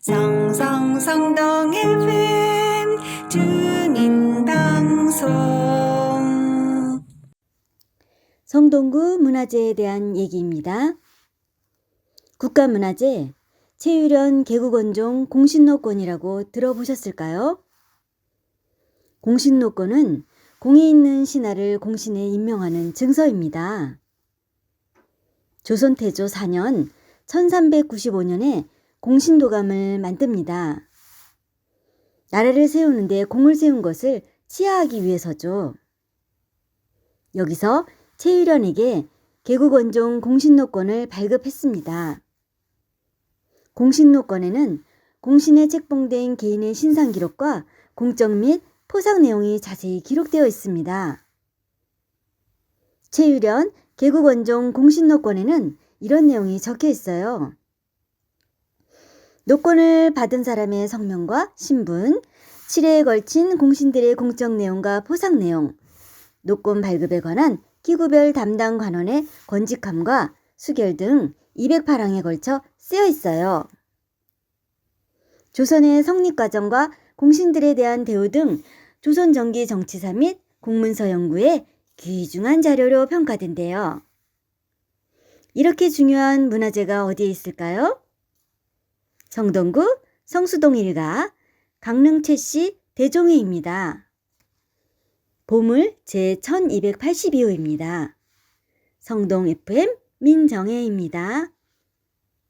성성성동 FM 주민 방송 성동구 문화재에 대한 얘기입니다. 국가문화재 최유련 개국원종 공신노권이라고 들어보셨을까요? 공신노권은 공이 있는 신하를 공신에 임명하는 증서입니다. 조선태조 4년 1395년에 공신도감을 만듭니다. 나라를 세우는데 공을 세운 것을 치하하기 위해서죠. 여기서 최유련에게 개국원종 공신노권을 발급했습니다. 공신노권에는 공신에 책봉된 개인의 신상 기록과 공적 및 포상 내용이 자세히 기록되어 있습니다. 최유련 개국원종 공신노권에는 이런 내용이 적혀 있어요. 노권을 받은 사람의 성명과 신분, 7회에 걸친 공신들의 공적 내용과 포상 내용, 노권 발급에 관한 기구별 담당 관원의 권직함과 수결 등 208항에 걸쳐 쓰여 있어요. 조선의 성립 과정과 공신들에 대한 대우 등 조선 정기 정치사 및 공문서 연구에 귀중한 자료로 평가된대요. 이렇게 중요한 문화재가 어디에 있을까요? 정동구 성수동 일가 강릉 최씨 대종회입니다. 보물 제1282호입니다. 성동 FM 민정혜입니다.